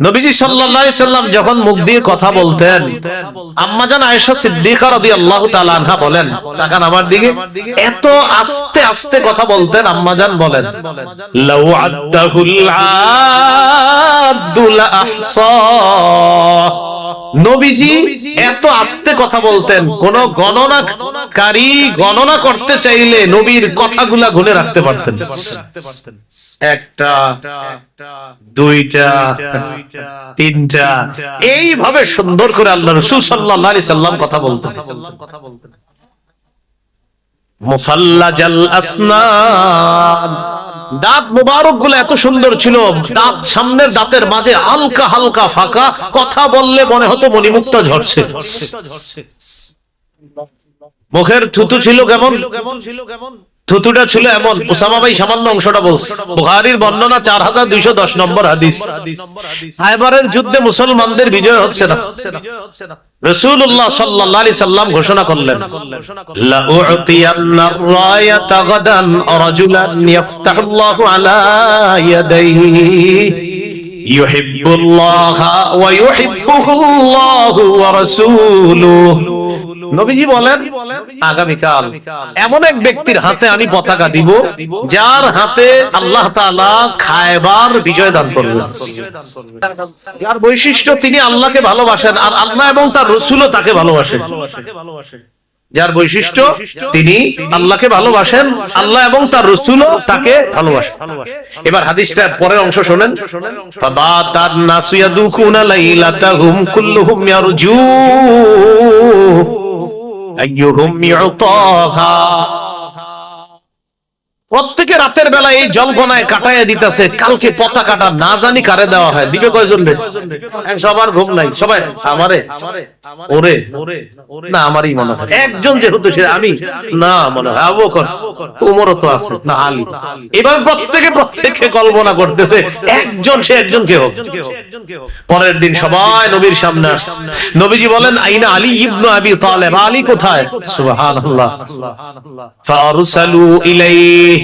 নবীজি সাল্লাল্লাহু আলাইহি সাল্লাম যখন মুখ দিয়ে কথা বলতেন আম্মাজান আয়েশা সিদ্দিকা রাদিয়াল্লাহু তাআলা আনহা বলেন, তাকান আমার দিকে, এত আস্তে আস্তে কথা বলতেন আম্মাজান বলেন, লাউ আদ্দাহুল আব্দুল আহসা। নবীজি এত আস্তে কথা বলতেন, কোন গণনাকারী গণনা করতে চাইলে নবীর কথাগুলা গুনে রাখতে পারতেন। একটা দুইটা তিনটা। এইভাবে সুন্দর করে আল্লাহ রসুল সাল্লাহ সাল্লাম কথা বলতেন। আসনান। দাঁত মুবারকগুলো এত সুন্দর ছিল। দাঁত সামনের দাঁতের মাঝে হালকা হালকা ফাঁকা। কথা বললে মনে হতো মণিমুক্তা ঝরছে। মুখের থুতু ছিল কেমন ছিল কেমন? থুতুটা ছিল এমন। ওসামা ভাই সামান্য অংশটা বলছে। বুখারীর বর্ণনা চার হাজার দুইশো দশ নম্বর হাদিস। খায়বারের যুদ্ধে মুসলমানদের বিজয় হচ্ছে না। রসুল্লাহ আলাইহি সাল্লাম ঘোষণা করলেন লা উ'তিয়ান্না রায়াতা গাদান রাজুলান নবীজি বলেন, আগামীকাল এমন এক ব্যক্তির হাতে আমি পতাকা দিব, যার হাতে আল্লাহ তাআলা খায়বার বিজয় দান করবেন। যার বৈশিষ্ট্য তিনি আল্লাহকে ভালোবাসেন আর আল্লাহ এবং তার রসুলও তাকে ভালোবাসেন। যার বৈশিষ্ট্য তিনি আল্লাহকে ভালোবাসেন, আল্লাহ এবং তার রসুলও তাকে ভালোবাসেন। এবার হাদিসটার পরের অংশ শোনেন। ফাবাতান নাসু ইয়াদুকুনা লাইলাতাহুম কুল্লুহুম ইয়ারজু أيهم يعطاها؟ প্রত্যেকে রাতের বেলা এই জল্পনায় কাটাইয়া দিতেছে, কালকে পতাকাটা না জানি কারে দেওয়া হয়। দিবে কয়জন সবার ঘুম নাই। সবাই, আমারে? ওরে? না, আমারই মনে হয়। একজন যেহেতু সে আমি? না, মনে হয়। আবু বকর তোমারও তো আছে, না, আলী। এবার প্রত্যেকে প্রত্যেককে কল্পনা করতেছে, একজন সে একজন কে হোক। পরের দিন সবাই নবীর সামনে আসছে নবীজি বলেন, আইনা আলী ইবনু আবি তালেব। আলী কোথায়? সুবহানাল্লাহ। ফারসালু ইলাইহি।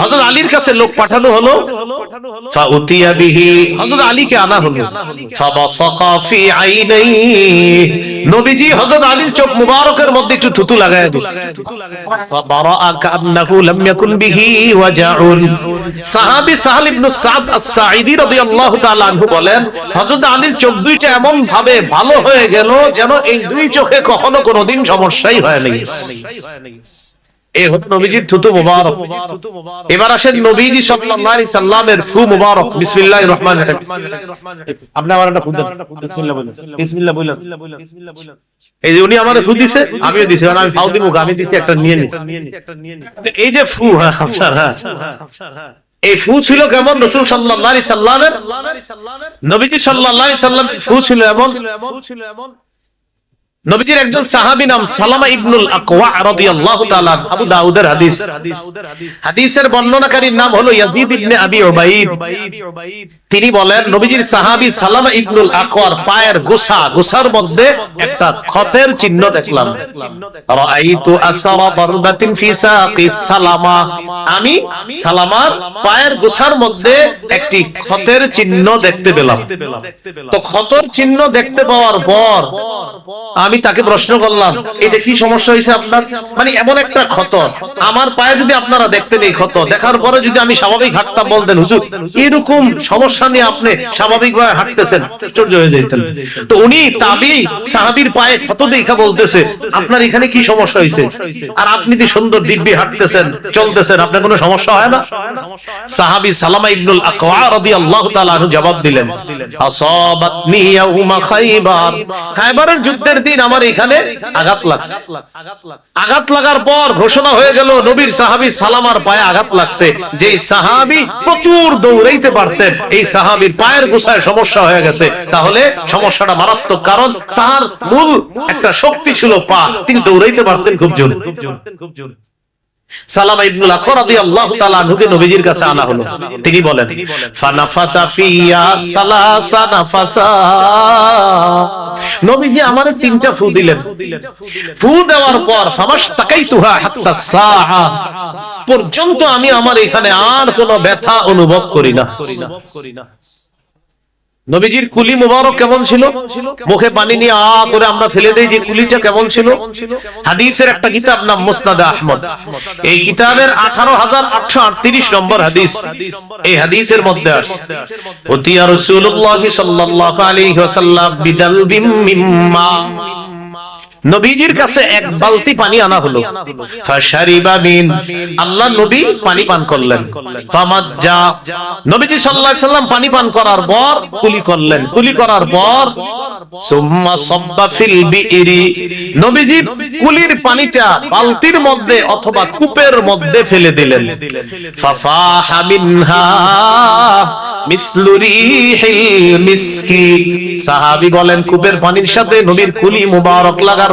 হযরত আলীর কাছে লোক পাঠানো হলো। ফাউতিয়া বিহি হযরত আলীকে আনা হলো। ফাবাসাকা ফি আইনাইহি। নবীজি হযরত আলীর চোখ মুবারকের মধ্যে একটু থুতু লাগায় দিছে ফাবারাআ কান্নাহু লাম ইয়াকুন বিহি ওয়াজাউন। সাহাবী সাহাল ইবনে সাদ আস-সাঈদী রাদিয়াল্লাহু তাআলা আনহু বলেন হযরত আলীর চোখ দুইটা এমন ভাবে ভালো হয়ে গেল যেন এই দুই চোখে কখনো কোনোদিন সমস্যাই হয় নাই এই হলো নবীজির থুতু মুবারক। এবার আসেন নবীজি সাল্লাল্লাহু আলাইহি সাল্লামের ফু মুবারক। বিসমিল্লাহির রহমানির রহিম। আপনি আমার একটা ফু দেন। বিসমিল্লাহ বলেন। বিসমিল্লাহ বলেন। এই যে উনি আমারে ফু দিছে আমিও দিছি আমি ফাউ দিমু আমি দিছি একটা নিয়ে নিছি। এই যে ফু হ্যাঁ আপনার হ্যাঁ এই ফু ছিল কেমন? রসুল সাল্লাল্লাহু আলাইহি সাল্লামের নবীজি সাল্লাল্লাহু আলাইহি সাল্লাম ফু ছিল এমন নবীজির একজন সাহাবী নাম সালামা ইবনুল আকওয়া রাদিয়াল্লাহু তাআলা, আবু দাউদের হাদিস। হাদিসের বর্ণনাকারীর নাম হলো ইয়াজিদ ইবনে আবি উবাইদ। তিনি বলেন, নবীজির সাহাবী সালামা ইবনুল আকওয়ার পায়ের গোসা, গোসার মধ্যে একটা ক্ষতের চিহ্ন দেখলাম। আমি সালামার পায়ের গোসার মধ্যে একটি ক্ষতের চিহ্ন দেখতে পেলাম। তো ক্ষতের চিহ্ন দেখতে পাওয়ার পর আমি তাকে প্রশ্ন করলাম এটা কি সমস্যা হয়েছে আপনার? মানে এমন একটা ক্ষত আমার পায়ে যদি আপনারা দেখতে নেই ক্ষত, দেখার পরে যদি আমি স্বাভাবিক হাঁটতাম বলতেন, হুজুর, এরকম সমস্যা নিয়ে আপনি স্বাভাবিকভাবে হাঁটতেছেন, আশ্চর্য হয়ে তো উনি তাবি সাহাবির পায়ে দেখা বলতেছে, আপনার এখানে কি সমস্যা হয়েছে আর আপনি সুন্দর দিব্যি হাঁটতেছেন, চলতেছেন, আপনার কোনো সমস্যা হয় না? সাহাবি সালামা ইবনুল তাআলা জবাব দিলেন খাইবার। খাইবারের যুদ্ধের দিন আমার এখানে আঘাত লাগছে। আঘাত লাগার পর ঘোষণা হয়ে গেল, নবীর সাহাবী সালামার পায়ে আঘাত লাগছে। যে সাহাবী প্রচুর দৌড়াইতে পারতেন, এই সাহাবীর পায়ের গুছায় সমস্যা হয়ে গেছে। তাহলে সমস্যাটা মারাত্মক, কারণ তার মূল একটা শক্তি ছিল পা। তিনি দৌড়াইতে পারতেন খুব জোরে। তিনি বলেন নবীজি আমারে তিনটা ফু দিলেন। ফু দেওয়ার পর পর্যন্ত আমি আমার এখানে আর কোনো ব্যথা অনুভব করি না। নবীজির কুলি মুবারক কেমন ছিল? মুখে পানি নিয়ে আ করে আমরা ফেলে দেই যে কুলিটা কেমন ছিল? হাদিসের একটা কিতাব নাম মুসনাদ আহমদ। এই কিতাবের আঠারো হাজার আটশো আটত্রিশ নম্বর হাদিস এই হাদিসের মধ্যে আসছে ওতিয়া রসুল্লাহ সাল্লাল্লাহু আলাইহি ওয়াসাল্লাম বিদাল মিম্মা নবীজির কাছে এক বালতি পানি আনা হলো। আল্লাহ নবী পানি পান করলেন। নবীজি সাল্লাল্লাহু আলাইহি সাল্লাম পানি পান করার পর কুলি করলেন। কুলি করার পর সুম্মা সাব্বা ফিল বিইরি। নবীজি কুলির পানিটা বালতির মধ্যে অথবা কূপের মধ্যে ফেলে দিলেন। ফাফাহা মিনহা মিসলু মিসকি। সাহাবী বলেন কূপের পানির সাথে নবীর কুলি মুবারক লাগার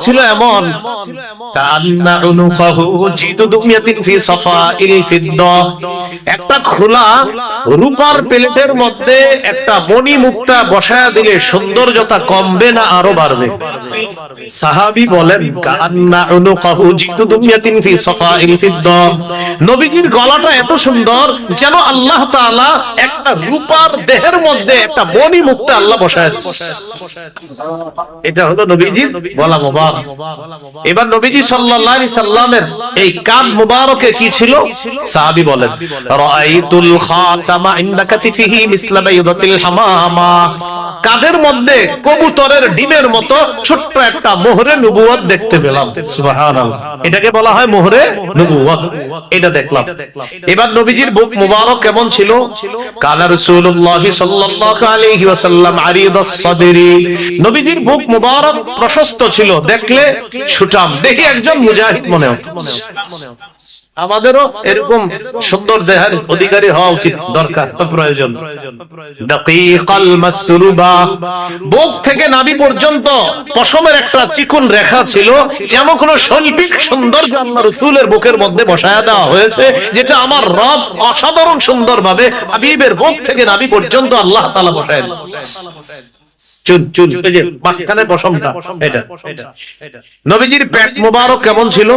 ছিল এমন। একটা খোলা রূপার প্লেটের মধ্যে একটা মণি মুক্তা বসায়া দিলে সৌন্দর্যতা কমবে না আরও বাড়বে। সাহাবী বলেন নবীজির গলাটা এত সুন্দর যেন আল্লাহ তাআলা একটা রূপার দেহের মধ্যে একটা মণি মুক্তা আল্লাহ বসায় এটা হলো নবীজির মুবারক। এবার নবীজি সাল্লাল্লাহু আলাইহি সাল্লামের এই কান কি ছিল? সাহাবী বলেন, রাআইতুল খাতামা ইনদা কাতিফিহি মিসলা বাইদাতিল হামামা। কাদের মধ্যে কবুতরের ডিমের মতো ছোট্ট একটা মোহরে নবুয়ত দেখতে পেলাম। সুবহানাল্লাহ। এটাকে বলা হয় মোহরে নবুয়ত এটা দেখলাম। এবার নবীজির বুক মুবারক কেমন ছিল? কানা রাসূলুল্লাহ সাল্লাল্লাহু আলাইহি ওয়াসাল্লাম আরিদাস সাদরি। নবীজির বুক মুবারক প্রশস্ত ছিল, দেখলে সুঠাম। দেখি একজন মুজাহিদ মনে হতো আমাদেরও এরকম সুন্দর দেহের অধিকারী হওয়া উচিত, দরকার প্রয়োজন। বুক থেকে নাভি পর্যন্ত পশমের একটা চিকন রেখা ছিল, যেমন কোন শৈল্পিক সুন্দর রসুলের বুকের মধ্যে বসায়া দেওয়া হয়েছে, যেটা আমার রব অসাধারণ সুন্দরভাবে হাবিবের বুক থেকে নাভি পর্যন্ত আল্লাহ তালা বসায় দিয়েছে চুল চুল এই যে মাঝখানে পশমটা এটা। নবীজির পেট মোবারক কেমন ছিল?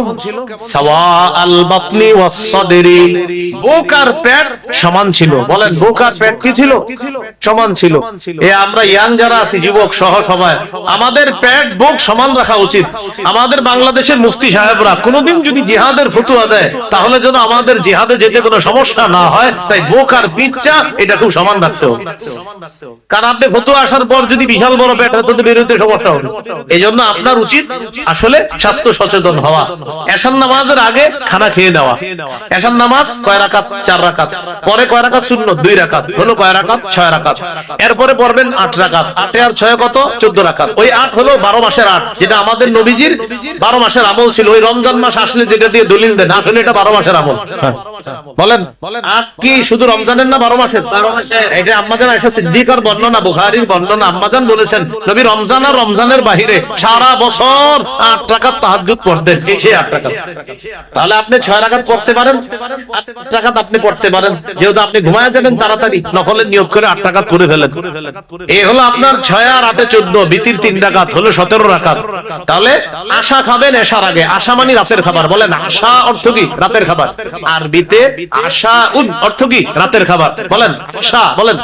সাওয়া আল বাতনি ওয়াস সাদরি। বুক পেট সমান ছিল। বলেন বুক পেট কি ছিল? সমান ছিল। এ আমরা ইয়াং যারা আছি যুবক সহ সবাই আমাদের পেট বুক সমান রাখা উচিত। আমাদের বাংলাদেশের মুফতি সাহেবরা কোনোদিন যদি জিহাদের ফতুয়া দেয় তাহলে যেন আমাদের জিহাদে যেতে কোনো সমস্যা না হয়। তাই বুক আর পিঠটা এটা খুব সমান রাখতে হবে। কারণ আপনি ফতুয়া আসার পর যদি বিশাল বড় পেট হয় তো বেরোতে সমস্যা হবে। এই জন্য আপনার উচিত আসলে স্বাস্থ্য সচেতন হওয়া। এশান নামাজের আগে খানা খেয়ে দেওয়া এশান নামাজ কয় রাকাত? চার রাকাত। পরে কয় রাকাত? শূন্য দুই রাকাত। হলো কয় রাকাত? ছয় রাকাত। এরপরে পড়বেন আট রাকাত। আটে আর ছয় কত? চোদ্দ রাকাত। ওই আট হলো বারো মাসের আট, যেটা আমাদের নবীজির বারো মাসের আমল ছিল। ওই রমজান মাস আসলে যেটা দিয়ে দলিল দেন, আসলে এটা বারো মাসের আমল। হ্যাঁ। বলেন। আট কি শুধু রমজানের না বারো মাসের? এটা আম্মাজান একটা সিদ্দিকার বর্ণনা বুখারীর বর্ণনা। আম্মাজান বলেছেন নবী রমজান আর রমজানের বাহিরে সারা বছর আট টাকা তাহাজ্জুদ পড়তেন। সেই আট টাকা তাহলে আপনি ছয় রাকাত পড়তে পারেন আট টাকাত আপনি পড়তে পারেন। যেহেতু আপনি ঘুমায় যাবেন তাড়াতাড়ি নফলের নিয়োগ করে আট টাকা পড়ে ফেলেন। এই হলো আপনার ছয় আর আটে চোদ্দ বিতির তিন রাকাত হলো সতেরো রাকাত। তাহলে আশা খাবেন এসার আগে আশা মানে রাতের খাবার। বলেন আশা অর্থ কি? রাতের খাবার। আরবিতে আশা উদ অর্থ কি? রাতের খাবার। বলেন, আশা, বলেন।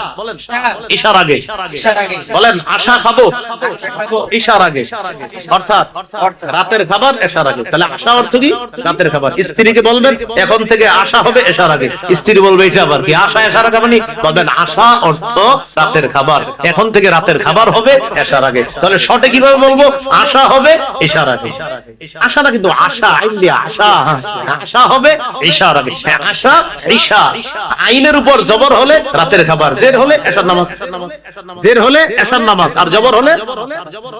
আগে। বলেন, আশা খাব। আগে। অর্থাৎ রাতের খাবার, এশার আগে। তাহলে আশা অর্থ কি? রাতের খাবার। স্ত্রীকে বলবেন, এখন থেকে আশা হবে এশার আগে। স্ত্রী বলবে এটা আবার কি আশা, এশার আগে? মানে বলবেন, আশা অর্থ রাতের খাবার। এখন থেকে রাতের খাবার হবে এশার আগে। তাহলে শর্টে কীভাবে বলব? আশা হবে এশার আগে। আশা না কিন্তু আশা আশা আশা হবে ইশার আগে। হ্যাঁ, আশা ঈশা আইনের উপর জবর হলে রাতের খাবার জের হলে এশার নামাজ। জের হলে এশার নামাজ আর জবর হলে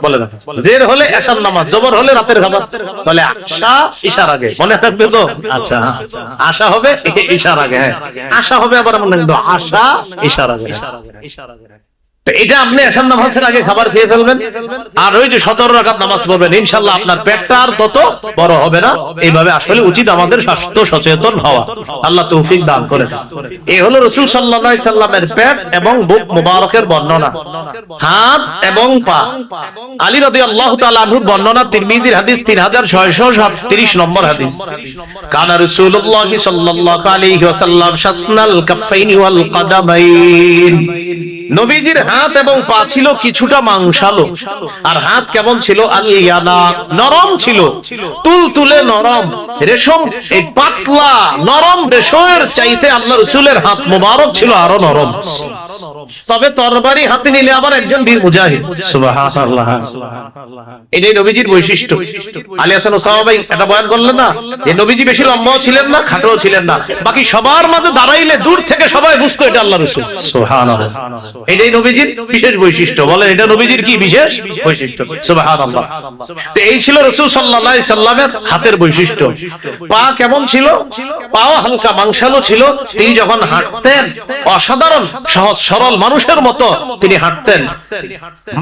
বলে না। জের হলে এশার নামাজ জবর হলে রাতের খাবার। বলে আশা ঈশার আগে। মনে থাকবে তো? আচ্ছা। হ্যাঁ। আশা হবে ঈশার আগে হ্যাঁ। আশা হবে আবার মনে আশা ঈশার আগে তো এটা আপনি এশার নামাজের আগে খাবার খেয়ে ফেলবেন। আর ওই যে সতেরো রাকাত নামাজ পড়বেন ইনশাল্লাহ আপনার পেটটা আর তত বড় হবে না। এইভাবে আসলে উচিত আমাদের স্বাস্থ্য সচেতন হওয়া। আল্লাহ তৌফিক দান করেন। এই হলো রসুল সাল্লাহ সাল্লামের পেট এবং বুক মুবারকের বর্ণনা। হাত এবং পা। আলী রদি আল্লাহ তালুর বর্ণনা তিরমিজির হাদিস তিন হাজার ছয়শো সাতত্রিশ নম্বর হাদিস। কানা রসুল্লাহ সাল্লাহ আলাইহি ওয়াসাল্লাম শাসনাল কাফাইনি ওয়াল কাদামাইন। নবীজির হাত এবং পা ছিল কিছুটা মাংসালো, আর হাত কেমন ছিল? নরম ছিল তুল তুলে নরম, রেশম, এই পাতলা, নরম রেশমের চাইতে আল্লাহ রসুলের হাত মোবারক ছিল আরও নরম। তবে তরবারি হাতে নিলে আবার একজন বীর মুজাহিদ। সুবহানাল্লাহ। এটাই নবীজির বৈশিষ্ট্য। আলী হাসান ওসামা ভাই এটা বয়ান করলেন না যে নবীজি বেশি লম্বাও ছিলেন না খাটোও ছিলেন না। বাকি সবার মাঝে দাঁড়াইলে দূর থেকে সবাই বুঝতো এটা আল্লাহ রসুল। সুবহানাল্লাহ। এটাই নবীজির বিশেষ বৈশিষ্ট্য। বলেন এটা নবীজির কি বিশেষ বৈশিষ্ট্য? সুবহানাল্লাহ। তো এই ছিল রসুল সাল্লাল্লাহু আলাইহি সাল্লামের হাতের বৈশিষ্ট্য। পা কেমন ছিল? পাও হালকা মাংসালো ছিল। তিনি যখন হাঁটতেন অসাধারণ সহজ সরল মানুষের মতো তিনি হাঁটতেন।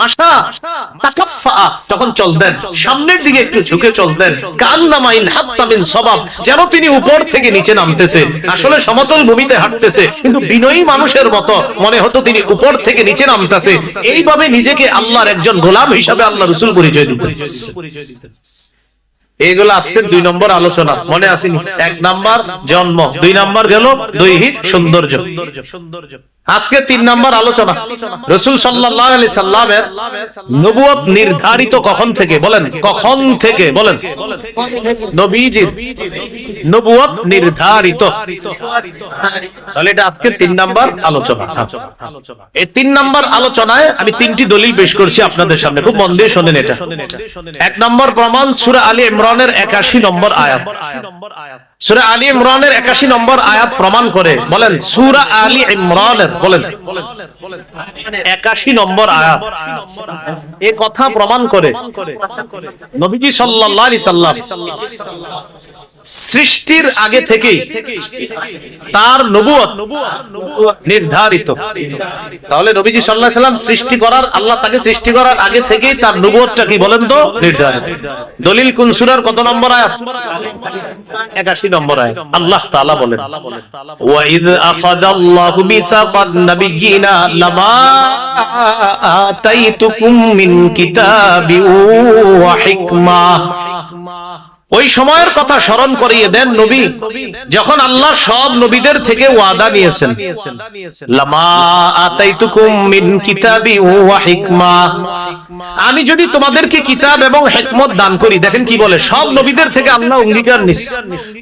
মাসা যখন চলতেন। সামনের দিকে একটু ঝুঁকে চলতেন। কান্নামাইন হাত্তামিন সবাব, যেন তিনি উপর থেকে নিচে নামতেছে। আসলে সমতল ভূমিতে হাঁটতেছে, কিন্তু বিনয়ী মানুষের মতো মনে হতো তিনি উপর থেকে নিচে নামতেছে। এইভাবে নিজেকে আল্লাহর একজন গোলাম হিসাবে আল্লাহ রসুল পরিচয় দিতেন। এইগুলো আজকের দুই নম্বর আলোচনা, মনে আসেনি? এক নাম্বার জন্ম, দুই নাম্বার গেল দৈহিক সৌন্দর্য সৌন্দর্য। আজকে তিন নাম্বার আলোচনা। রসুল সাল্লাহ আলি সাল্লামের নবুয়ত নির্ধারিত কখন থেকে বলেন? কখন থেকে বলেন? নবীজির নির্ধারিত। তাহলে এটা আজকে তিন নাম্বার আলোচনা। এই তিন নাম্বার আলোচনায় আমি তিনটি দলিল পেশ করছি আপনাদের সামনে। খুব মন দিয়ে শোনেন এটা। এক নম্বর প্রমাণ সুরা আলী ইমরানের একাশি নম্বর আয়াত। সুরা আলী ইমরানের একাশি নম্বর আয়াত প্রমাণ করে। বলেন, সুরা আলী ইমরানের, বলেন। একাশি নম্বর আয়াত। এ কথা প্রমাণ করে। নবীজি সাল্লাহ সাল্লাম সৃষ্টির আগে থেকেই তার নবুয়ত নির্ধারিত। তাহলে নবীজি সাল্লাল্লাহু আলাইহি সাল্লাম সৃষ্টি করার আল্লাহ তাকে সৃষ্টি করার আগে থেকেই তার নবুয়তটা কি বলেন তো? নির্ধারিত। দলিল কোন সূরার কত নম্বর আয়াত? 81 নম্বর আয়াত। আল্লাহ তাআলা বলেন ওয়া ইয আখাযাল্লাহু মিসাকান নাবিয়িনা লামা আতাইতুকুম মিন কিতাবিন ওয়া হিকমা। ওই সময়ের কথা স্মরণ করিয়ে দেন নবী যখন আল্লাহ সব নবীদের থেকে ওয়াদা নিয়েছেন। আমি যদি তোমাদেরকে কিতাব এবং হেকমত দান করি দেখেন কি বলে সব নবীদের থেকে আল্লাহ অঙ্গীকার নিছে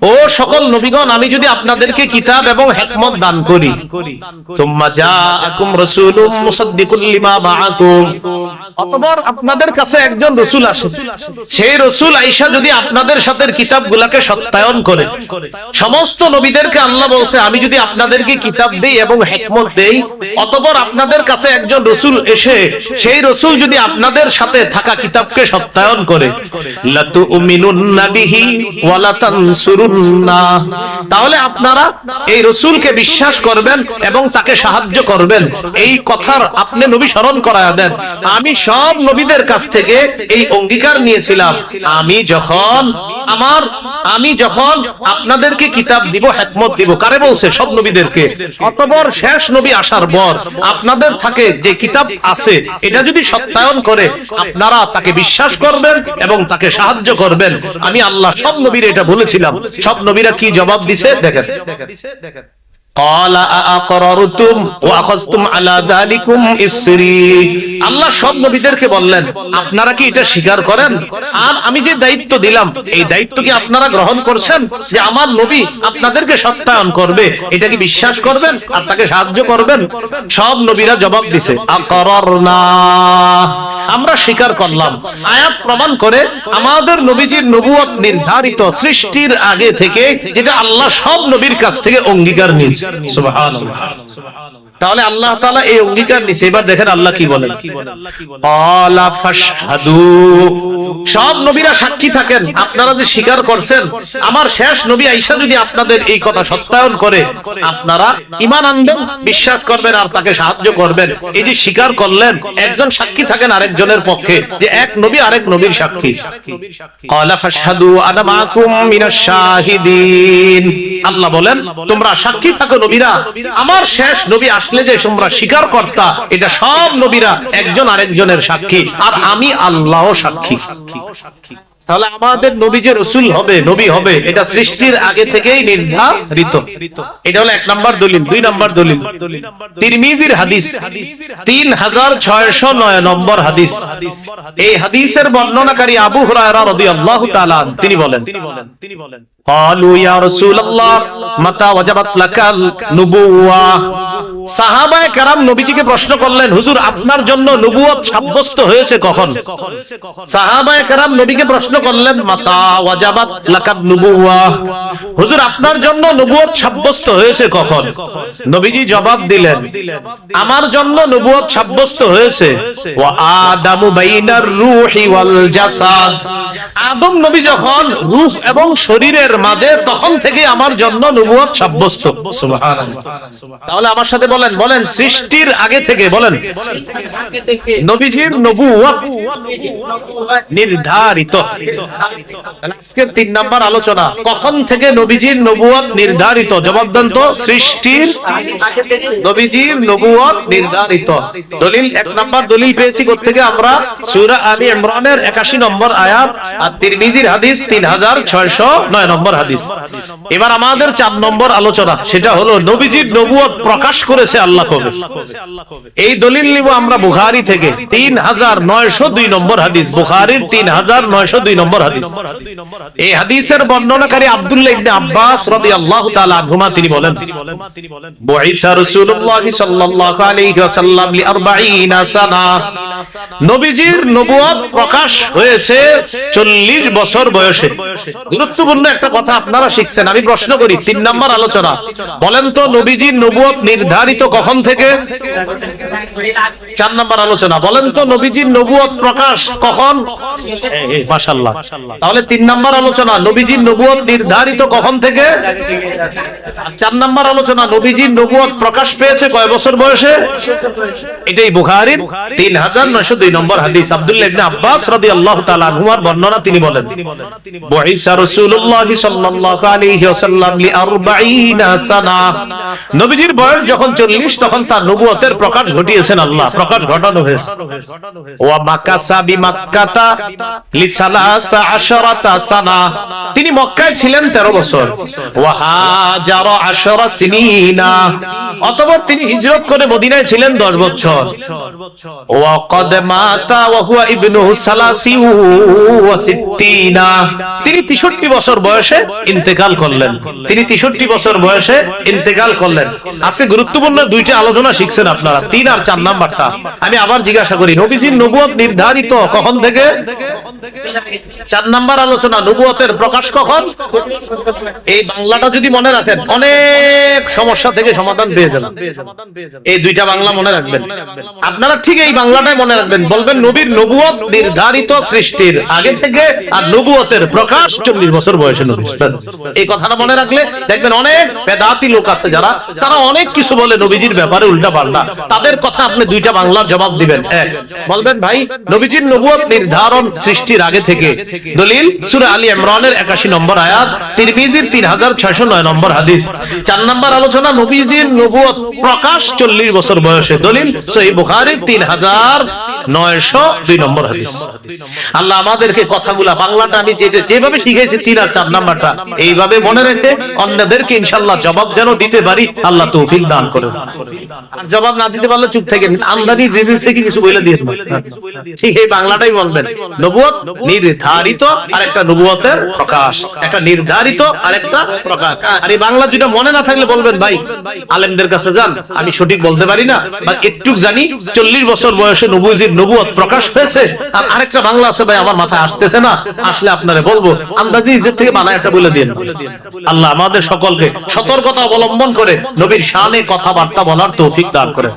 ও সকল নবীগণ আমি যদি আপনাদেরকে কিতাব এবং হেকমত দান করি। মুসাদ্দিকুল লিমা মাআকুম। অতঃপর আপনাদের কাছে একজন রাসূল আসে। সেই রাসূল আয়েশা যদি আপনাদের সাথে সত্যায়ন করে, সমস্ত নবীদেরকে আল্লাহ বলছে, আমি যদি আপনাদেরকে কিতাব দেই এবং হিকমত দেই, অতঃপর আপনাদের কাছে একজন রসুল এসে, সেই রসুল যদি আপনাদের সাথে থাকা কিতাবকে সত্যায়ন করে তাহলে আপনারা এই রসুলকে বিশ্বাস করবেন এবং তাকে সাহায্য করবেন। এই কথার আপনি নবী স্মরণ করায়া দেন। আমি সব নবীদের কাছ থেকে এই অঙ্গীকার নিয়েছিলাম। আমি যখন আমার আমি যখন আপনাদেরকে কিতাব দিব, হেকমত দিব, কারে বলছে সব নবীদেরকে? অতপর শেষ নবী আসার পর আপনাদের থাকে যে কিতাব আছে, এটা যদি সত্যায়ন করে, আপনারা তাকে বিশ্বাস করবেন এবং তাকে সাহায্য করবেন। আমি আল্লাহ সব নবীর এটা বলেছিলাম। সব নবীরা কি জবাব দিছে? দেখেন। দেখেন আপনারা কি এটা স্বীকার করেন? আর আমি যে দায়িত্ব দিলাম, এই দায়িত্ব কি আপনারা গ্রহণ করছেন? যে আমার নবী আপনাদেরকে সত্যায়ন করবে, এটা কি বিশ্বাস করবেন? আর তাকে সাহায্য করবেন? সব নবীরা জবাব দিছে আমরা স্বীকার করলাম। আয়াত প্রমাণ করে আমাদের নবীজির নবুয়ত নির্ধারিত সৃষ্টির আগে থেকে, যেটা আল্লাহ সব নবীর কাছ থেকে অঙ্গীকার নিয়েছে। তাহলে আল্লাহ তালা এই অঙ্গীকার নিছে এবার দেখেন আল্লাহ কি বলেন? কি ফাশহাদু। সব নবীরা সাক্ষী থাকেন। আপনারা যে স্বীকার করছেন, আমার শেষ নবী আইসা যদি আপনাদের এই কথা সত্যায়ন করে, আপনারা ইমান আনবেন, বিশ্বাস করবেন, আর তাকে সাহায্য করবেন। এই যে স্বীকার করলেন, একজন সাক্ষী থাকেন আরেকজনের পক্ষে, যে এক নবী আরেক নবীর সাক্ষী। আল্লাহ বলেন, তোমরা সাক্ষী থাকো নবীরা। আমার শেষ নবী আসলে যে তোমরা স্বীকার কর্তা, এটা সব নবীরা একজন আরেকজনের সাক্ষী। আর আমি আল্লাহ সাক্ষী। তাহলে আমাদের নবী যে রসুল হবে নবী হবে এটা সৃষ্টির আগে থেকেই নির্ধারিত এটা হলো এক নম্বর দলিল দুই নম্বর দলিল তিরমিজির হাদিস তিন হাজার ছয়শ নয় নম্বর হাদিস এই হাদিসের বর্ণনাকারী আবু হুরায়রা রাদিয়াল্লাহু তাআলা তিনি বলেন তিনি বলেন قالوا يا رسول الله متى وجبت لك النبوة সাহাবায়ে কেরাম নবীজিকে প্রশ্ন করলেন, হুজুর, আপনার জন্য নবুয়ত সাব্যস্ত হয়েছে কখন? সাহাবায়ে কেরাম নবীকে প্রশ্ন করলেন, মাতা ওয়াজাবাত লাকাত নুবুওয়া। হুজুর, আপনার জন্য নবুয়ত সাব্যস্ত হয়েছে কখন? নবীজি জবাব দিলেন, আমার জন্য নবুয়ত সাব্যস্ত হয়েছে। ওয়া আদামু বাইনার রূহি ওয়াল জাসাদ। আদম নবী যখন রূহ এবং শরীরের মাঝে, তখন থেকে আমার জন্য নবুয়ত সাব্যস্ত। তাহলে আমার সাথে বলেন বলেন, সৃষ্টির আগে থেকে বলেন। নবীজির নির্ধারিত। তিন নাম্বার আলোচনা, কখন থেকে নবীজির নির্ধারিত? সৃষ্টির নবীজির নির্ধারিত। দলিল, এক নাম্বার দলিল পেয়েছি থেকে আমরা? সূরা আলী ইমরানের 81 নম্বর আয়াত। আর তিরমিজির হাদিস 3609 নম্বর হাদিস। আল্লাহ কবে? এই দলিল নিব আমরা বুখারী থেকে 3902 নম্বর হাদিস, বুখারীর 3902 নম্বর হাদিস। এই হাদিসের বর্ণনাকারী আব্দুল্লাহ তিনি বলেন বুইসা রাসূলুল্লাহ সাল্লাল্লাহু আলাইহি ওয়াসাল্লাম লি 40 সানা। নবীজির নবুয়ত প্রকাশ হয়েছে 40 বছর বয়সে। গুরুত্বপূর্ণ একটা কথা আপনারা শিখছেন, আমি প্রশ্ন করি, তিন নম্বর আলোচনা। বলেন তো, নবীজি নবুয়ত নির্ধারিত কখন থেকে? চার নম্বর আলোচনা। বলেন তো, নবীজির নবুয়ত প্রকাশ কখন? মাশাআল্লাহ। তাহলে তিন নাম্বার আলোচনা নবীজির নবুয়ত নির্ধারিত কখন থেকে? চার নাম্বার আলোচনা নবীজির নবুয়ত প্রকাশ পেয়েছে কয় বছর বয়সে? এটাই বুখারীর 3902 নম্বর হাদিস। আব্দুল্লাহ ইবনে আব্বাস রাদিয়াল্লাহু তাআলা আনহুর বর্ণনা তিনি বলেন বুইসা রাসূলুল্লাহ সাল্লাল্লাহু আলাইহি ওয়াসাল্লাম লি 40 সানা। নবীজির বয়স যখন 40 তখন তার নবুয়তের প্রকাশ ঘটিয়েছেন আল্লাহ। প্রকাশ ঘটানো হয়েছে। ওয়া মাকাসা বিমাক্কাতা তিনি মক্কায় ছিলেন 13 বছর। অতঃপর তিনি হিজরত করে মদিনায় ছিলেন 10 বছর। তিনি 63 বছর বয়সে ইন্তেকাল করলেন। তিনি 63 বছর বয়সে ইন্তেকাল করলেন। আজকে গুরুত্বপূর্ণ দুইটা আলোচনা শিখছেন আপনারা। তিন আর চার নাম্বারটা। আমি আবার জিজ্ঞাসা করি, নবীজির নবুয়ত নির্ধারিত কখন থেকে? চার নাম্বার আলোচনা নবুয়তের প্রকাশ কখন? এই বাংলাটা যদি মনে রাখেন, অনেক সমস্যা থেকে সমাধান পেয়ে যাবেন। এই দুইটা বাংলা মনে রাখবেন। আপনারা ঠিক এই বাংলাটাই মনে রাখবেন। বলবেন, নবীর নবুয়ত নির্ধারিত সৃষ্টির আগে থেকে আর নবুয়তের প্রকাশ চল্লিশ বছর বয়সে নবী। এই কথাটা মনে রাখলে দেখবেন অনেক বেদাতি লোক আছে যারা, তারা অনেক কিছু বলে নবীজির ব্যাপারে উল্টা পাল্টা। তাদের কথা আপনি দুইটা বাংলার জবাব দিবেন। এক, বলবেন, ভাই, নবীজির নবুয়ত নির্ধারণ সৃষ্টির আগে থেকে। দলিল, সূরা আলী ইমরানের 81 নম্বর আয়াত, তিরমিজির 3609 নম্বর হাদিস। চার নম্বর আলোচনা, নবীজির নবুয়ত প্রকাশ 40 বছর বয়সে। দলিল, সহিহ বুখারীর 3902 নম্বর হাদিস। আল্লাহ আমাদেরকে কথাগুলা বাংলাটা আমি যেভাবে শিখেছি তিন আর চার নাম্বারটা, এইভাবে মনে রেখে অন্যদেরকে ইনশাআল্লাহ জবাব যেন দিতে পারি, আল্লাহ তৌফিক দান করে আর জবাব না দিতে পারলে চুপ থেকে আমদানি জিনিস থেকে কিছু বলে দিয়েছে? ঠিক এই বাংলাটাই বলবেন। নবুয়ত, নির্ধারিত আর একটা নবুয়তের প্রকাশ। একটা নির্ধারিত আর একটা প্রকাশ। আর এই বাংলা যেটা মনে না থাকলে বলবেন, ভাই, আলেমদের কাছে যান। আমি সঠিক বলতে পারি না। বা একটু জানি, চল্লিশ বছর বয়সে নবুজির নবুয়ত প্রকাশ হয়েছে। আর আরেকটা বাংলা আছে, ভাই, আমার মাথায় আসতেছে না। আসলে আপনারে বলব, আন্দাজি ইজ্জত থেকে বানায় একটা বলে দিন আল্লাহ আমাদের সকলকে সতর্কতা অবলম্বন করে নবীর শানে কথাবার্তা বলার তৌফিক দান করে।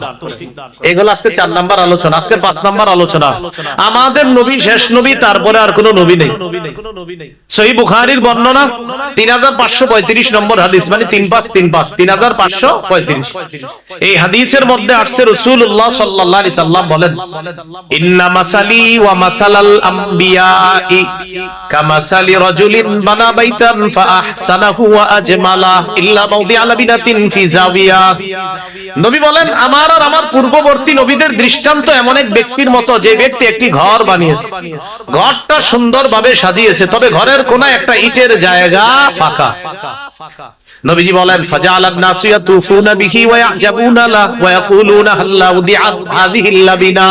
এগুলো আজকে চার নাম্বার আলোচনা আজকের পাঁচ নাম্বার আলোচনা। আমাদের নবী শেষ নবী, তারপরে আর কোনো নবী নেই। সহি বুখারীর বর্ণনা তিন হাজার পাঁচশো পঁয়ত্রিশ নম্বর হাদিস মানে তিন পাঁচ তিন পাঁচ, তিন হাজার পাঁচশো পঁয়ত্রিশ। এই হাদিসের মধ্যে আসছে রসুল্লাহ সাল্লাহ সাল্লাম বলেন, আমার আর আমার পূর্ববর্তী নবীদের দৃষ্টান্ত এমন এক ব্যক্তির মতো যে ব্যক্তি একটি ঘর বানিয়েছে। ঘরটা সুন্দরভাবে সাজিয়েছে তবে ঘরের কোন একটা ইটের জায়গা ফাঁকা। নবীজি বলেন ফাজালান নাসু ইয়াতুফুনা বিহি ওয়া ইয়াজাবুনা লা ওয়া ইয়াকুলুনা হাল্লা উদিআত হাযিহিল লাবিনা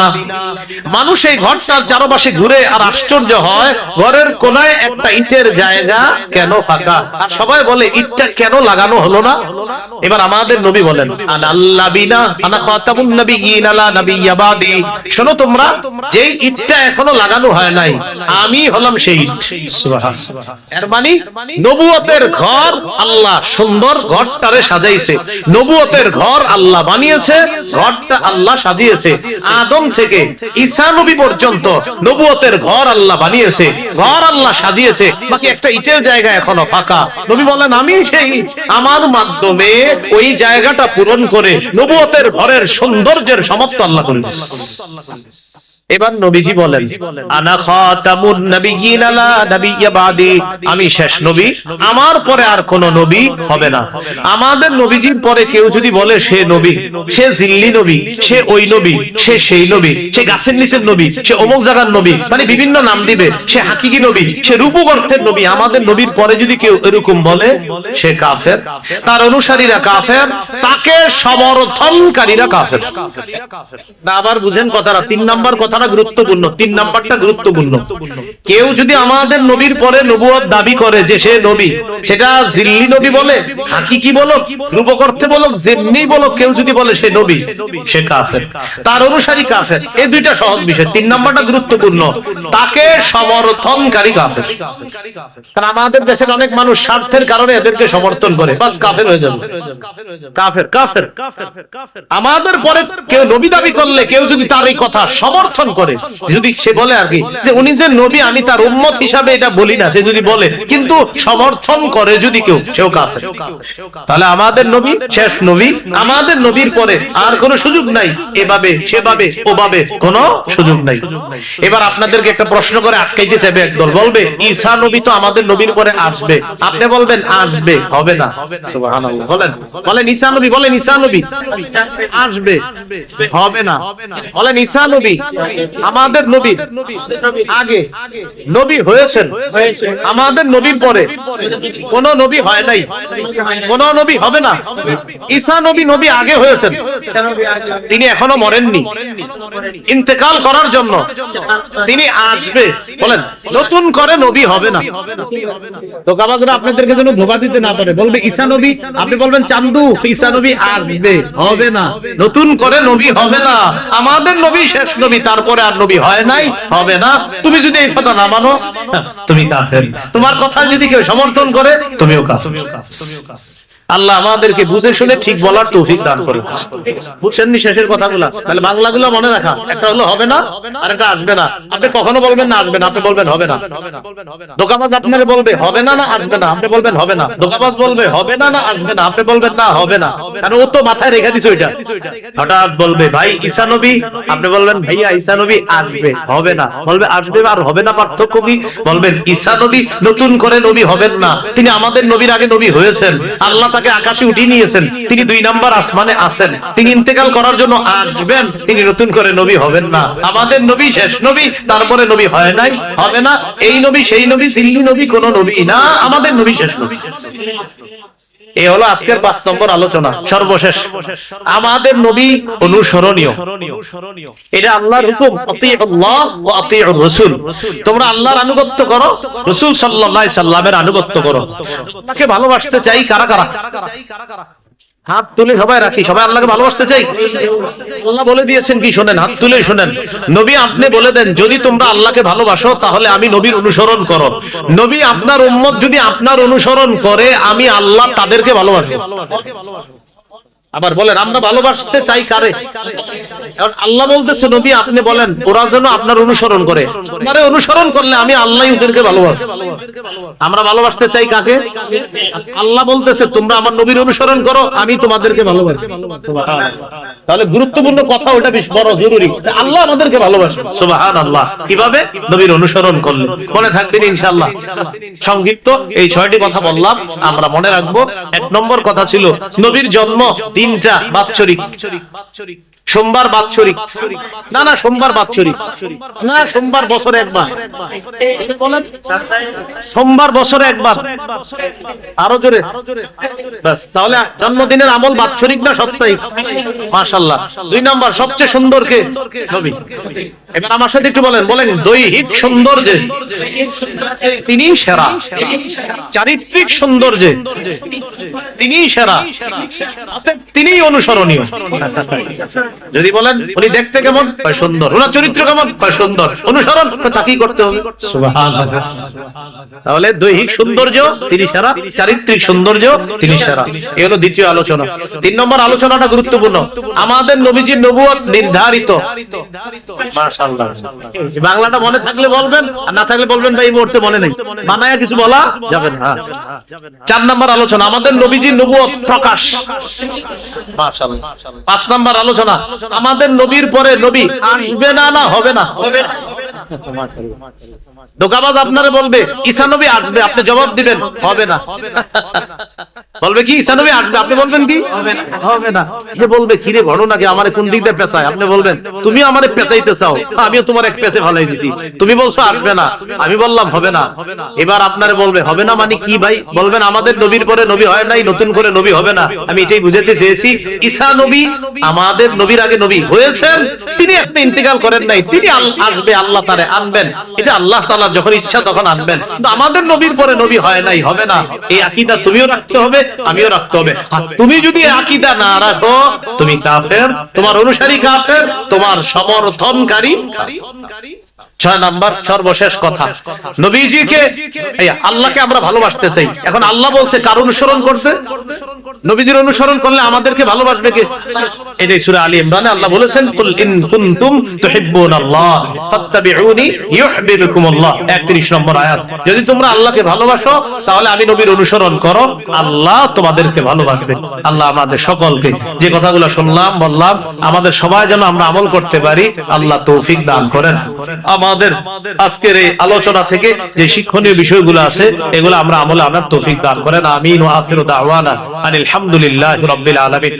মানুষ এই ঘরটার চারপাশে ঘুরে আর আশ্চর্য হয়, ঘরের কোনায় একটা ইটের জায়গা কেন ফাঁকা? আর সবাই বলে, ইটটা কেন লাগানো হলো না? এবার আমাদের নবী বলেন আনাল্লাবিনা আনা খাতামুন নাবিয়িন আলা নাবিয়্যা বাদি। শোনো তোমরা, যেই ইটটা এখনও লাগানো হয় নাই, আমি হলাম সেই ইট। সুবহানাল্লাহ এর মানে নবুয়তের ঘর আল্লাহ সুন্দর ঘরটারে সাজাইছে। নবুয়তের ঘর আল্লাহ বানিয়েছে, ঘরটা আল্লাহ সাজিয়েছে। আদম থেকে ঈসা নবী পর্যন্ত নবুয়তের ঘর আল্লাহ বানিয়েছে, ঘর আল্লাহ সাজিয়েছে। বাকি একটা ইটের জায়গা এখনও ফাঁকা। নবী বলেন, আমি সেই আমার মাধ্যমে ওই জায়গাটা পূরণ করে নবুয়তের ঘরের সৌন্দর্যের সমাপ্ত আল্লাহ করে। এবার নবীজি বলেন আনা খাতামুন নাবিয়িন আলা নাবিয়্যা বাদি। আমি শেষ নবী আমার পরে আর কোন নবী হবে না। আমাদের নবীজির পরে কেউ যদি বলে সে নবী সে জিল্লি নবী সে ওই নবী সে সেই নবী সে গাছের নিচের নবী সে অমুক জায়গার নবী মানে বিভিন্ন নাম দিবে সে হাকিকি নবী সে রূপক অর্থের নবী। আমাদের নবীর পরে যদি কেউ এরকম বলে সে কাফের। তার অনুসারীরা কাফের তাকে সমর্থনকারীরা কাফের। না আবার বুঝেন কথাটা তিন নাম্বার কথাটা গুরুত্বপূর্ণ, তিন নাম্বারটা গুরুত্বপূর্ণ। কেউ যদি আমাদের নবীর পরে নবুয়ত দাবি করে যে সে নবী, সেটা জিল্লি নবী বলে, হাকিকি বলো রূপক অর্থে বলো জিম্মি বলো কেউ যদি বলে সে নবী, সে কাফের। তার অনুসারী কাফের। এই দুইটা সহজ বিষয়। তিন নাম্বারটা গুরুত্বপূর্ণ। তাকে সমর্থনকারী কাফের। কারণ আমাদের দেশের অনেক মানুষ স্বার্থের কারণে এদেরকে সমর্থন করে। বাস কাফের হয়ে যাবে। কাফের কাফের। আমাদের পরে কেউ নবী দাবি করলে, কেউ যদি তার এই কথা সমর্থন করে। যদি সে বলে আর কি যে উনি যে নবী আমি তার উম্মত হিসাবে এটা বলি না সে যদি বলে কিন্তু সমর্থন করে যদি কেউ সেও কাফের। তাহলে আমাদের নবী শেষ নবী আমাদের নবীর পরে আর কোনো সুযোগ নাই। এভাবে সেভাবে ওভাবে কোনো সুযোগ নাই। এবার আপনাদেরকে একটা প্রশ্ন করে আটকাইতে চাইবে একদল। বলবে ঈসা নবী তো আমাদের নবীর পরে আসবে। আপনি বলবেন আসবে হবে না। সুবহানাল্লাহ বলেন। বলেন ঈসা নবী বলেন ঈসা নবী। আসবে হবে না। বলেন ঈসা নবী। আমাদের নবী আগে নবী হয়েছেন। আমাদের নবীর পরে কোন নবী হয় নাই। কোন নবী হবে না। ঈসা নবী নবী আগে হয়েছেন। তিনি এখনও মরেননি। ইন্তেকাল করার জন্য তিনি আসবে। বলেন নতুন করে নবী হবে না। ধোকাবাজরা আপনাদেরকে যেন ধোকা দিতে না পারে। বলবে ঈসা নবী আপনি বলবেন চান্দু ঈসা নবী আসবে হবে না। নতুন করে নবী হবে না। আমাদের নবী শেষ নবী তারপরে আর নবী হয় নাই, হবে না। তুমি যদি এই কথা না মানো, তুমি কাফের। তোমার কথা যদি কেউ সমর্থন করে তুমিও কাফের। আল্লাহ আমাদেরকে বুঝে শুনে ঠিক বলার তৌফিক দান করে। বুঝছেননি শেষের কথাগুলা? তাহলে বাংলাগুলো মনে রাখা। একটা হলো হবে না, আর একটা আসবে না। আপনি কখনো বলবেন না, আসবে না। আপনি বলবেন হবে না। দোকাবাজ আপনারে বলবে, হবে না না, আসবে না। আপনি বলবেন হবে না। দোকাবাজ বলবে, হবে না না, আসবে না। আপনি বলবেন না, হবে না। কারণ ও তো মাথায় রেখে দিছে ওইটা। হঠাৎ বলবে, ভাই, ঈসা নবী। আপনি বলবেন, ভাইয়া, ঈসা নবী, আসবে, হবে না। বলবে, আসবে আর হবে না পার্থক্য কি? বলবেন, ঈসা নবী, নতুন করে নবী হবেন না। তিনি আমাদের নবীর আগে নবী হয়েছেন। আল্লাহ তাকে আকাশে উঠিয়ে নিয়েছেন। তিনি দুই নাম্বার আসমানে আছেন। তিনি ইন্তেকাল করার জন্য আসবেন। তিনি নতুন করে নবী হবেন না। আমাদের নবী শেষ নবী, তারপরে নবী হয় নাই, হবে না। এই নবী, সেই নবী সিল্লি নবী, কোন নবী না। আমাদের নবী শেষ নবী। এই হলো আজকের পাঁচ নম্বর আলোচনা, সর্বশেষ। আমাদের নবী অনুসরণীয়। এটা আল্লাহর হুকুম রাসূল তোমরা আল্লাহর আনুগত্য করো, রাসূল সাল্লাল্লাহু সাল্লামের আনুগত্য করো। তাকে ভালোবাসতে চাই কারা কারা? হাত তুলে সবাই রাখি, সবাই আল্লাহকে ভালোবাসতে চাই। আল্লাহ বলে দিয়েছেন কি শোনেন, হাত তুলে শোনেন। নবী আপনি বলে দেন, যদি তোমরা আল্লাহকে ভালোবাসো, তাহলে আমি নবীর অনুসরণ করো। নবী আপনার উম্মত যদি আপনার অনুসরণ করে, আমি আল্লাহ তাদেরকে ভালোবাসবো। আবার বলেন, আমরা ভালোবাসতে চাই কারে? আল্লাহ বলতেছে, নবী আপনি বলেন, ওরা যেন আপনার অনুসরণ করে। আপনারে অনুসরণ করলে আমি আল্লাহ ওদেরকে ভালোবাসবো আমরা ভালোবাসতে চাই কাকে? আল্লাহ বলতেছে, তোমরা আমার নবীর অনুসরণ করো, আমি তোমাদেরকে ভালোবাসি। তাহলে গুরুত্বপূর্ণ কথা ওটা বেশ বড় জরুরি। আল্লাহ আমাদেরকে ভালোবাসে। সুবাহান আল্লাহ কীভাবে? নবীর অনুসরণ করলে। মনে থাকবেন ইনশাআল্লাহ। সংক্ষিপ্ত এই ছয়টি কথা বললাম। আমরা মনে রাখব, এক নম্বর কথা ছিল, নবীর জন্ম তিনটা বাৎসরিক সোমবার বাৎসরিক না না, সোমবার বাৎসরিক না, সোমবার বছরে একবার। সোমবার বছরে একবার। আরও জোরে। তাহলে জন্মদিনের আমল বাৎসরিক না সাপ্তাহিক? মাশাল্লাহ দুই নাম্বার, সবচেয়ে সুন্দর কে? নবী এবার আমার সাথে একটু বলেন বলেন, দৈহিক সৌন্দর্যে। তিনি সেরা। চারিত্রিক সৌন্দর্যে। তিনি সেরা। তিনি অনুসরণীয়। যদি বলেন উনি দেখতে কেমন? কয় সুন্দর। ওনার চরিত্র কেমন? কয় সুন্দর। অনুসরণ? তাকেই করতে হবে? তাহলে দৈহিক সৌন্দর্য তিনি সেরা। চারিত্রিক সৌন্দর্য তিনি সেরা। এই হলো দ্বিতীয় আলোচনা। তিন নম্বর আলোচনাটা গুরুত্বপূর্ণ। আমাদের নবীজির নবুয়ত নির্ধারিত। বাংলাটা মনে থাকলে বলবেন আর না থাকলে বলবেন ভাই এই মুহূর্তে মনে নেই। বানায়া কিছু বলা যাবে না। হ্যাঁ। চার নম্বর আলোচনা। আমাদের নবীজির নবুয়ত প্রকাশ। পাঁচ নম্বর আলোচনা। আমাদের নবীর পরে নবী। আসবে না না হবে না। দোকাবাজ আপনারে বলবে ঈসা নবী আসবে, আপনি জবাব দিবেন, হবে না। বলবে কি ঈসা নবী আসবে, আপনি বলবেন কি? হবে না। যে বলবে, কিরে ঘটনা কি আমারে কোন দিক দিয়ে পেঁচায়? আপনি বলবেন তুমি আমারে পেঁচাইতে চাও, আমিও তোমার এক পেঁচে ভালাই দিছি। তুমি বলছো আসবে না, আমি বললাম হবে না। এবার আপনারে বলবে, হবে না মানে কি ভাই? বলবেন, আমাদের নবীর পরে নবী হয় নাই, নতুন করে নবী হবে না। আমি এটাই বুঝাতে চেয়েছি। ঈসা নবী, আমাদের নবীর আগে নবী হয়েছেন। তিনি একটা ইন্তেকাল করেন নাই। তিনি আসবে, আল্লাহ তারে আনবেন। এটা আল্লাহ তাআলা যখন ইচ্ছা তখন আনবেন। কিন্তু আমাদের নবীর পরে নবী হয় নাই, হবে না। এই আকিদা তুমিও রাখতে হবে, আমিও রাখতে হবে। তুমি যদি আকিদা না রাখো, তুমি কাফের, তোমার অনুসারী কাফের, তোমার সমর্থনকারী। ছয় নাম্বার সর্বশেষ কথা। নবীজিকে আল্লাহকে আমরা ভালোবাসতে চাই। এখন আল্লাহ বলছে, কার অনুসরণ করতে? নবীজির অনুসরণ করলে আমাদেরকে ভালোবাসবে কে? এটাই সূরা আলী ইমরানে আল্লাহ বলেছেন, কুল ইন কুনতুম তুহিব্বুনাল্লাহ, ফাত্তাবিউনি ইউহিব্বুকুমুল্লাহ। 31 নম্বর আয়াত। যদি তোমরা আল্লাহকে ভালোবাসো, তাহলে আমি নবীর অনুসরণ করো। আল্লাহ তোমাদেরকে ভালোবাসবে। আল্লাহ আমাদের সকলকে, যে কথাগুলো শুনলাম, বললাম, আমাদের সবাই যেন আমরা আমল করতে পারি, আল্লাহ তৌফিক দান করেন। আমাদের আজকের এই আলোচনা থেকে যে শিক্ষণীয় বিষয়গুলো আছে এগুলো আমরা আমলে আনার তৌফিক দান করেন। আমিন ওয়া আখিরু দাওয়ানা রাব্বিল আলামিন।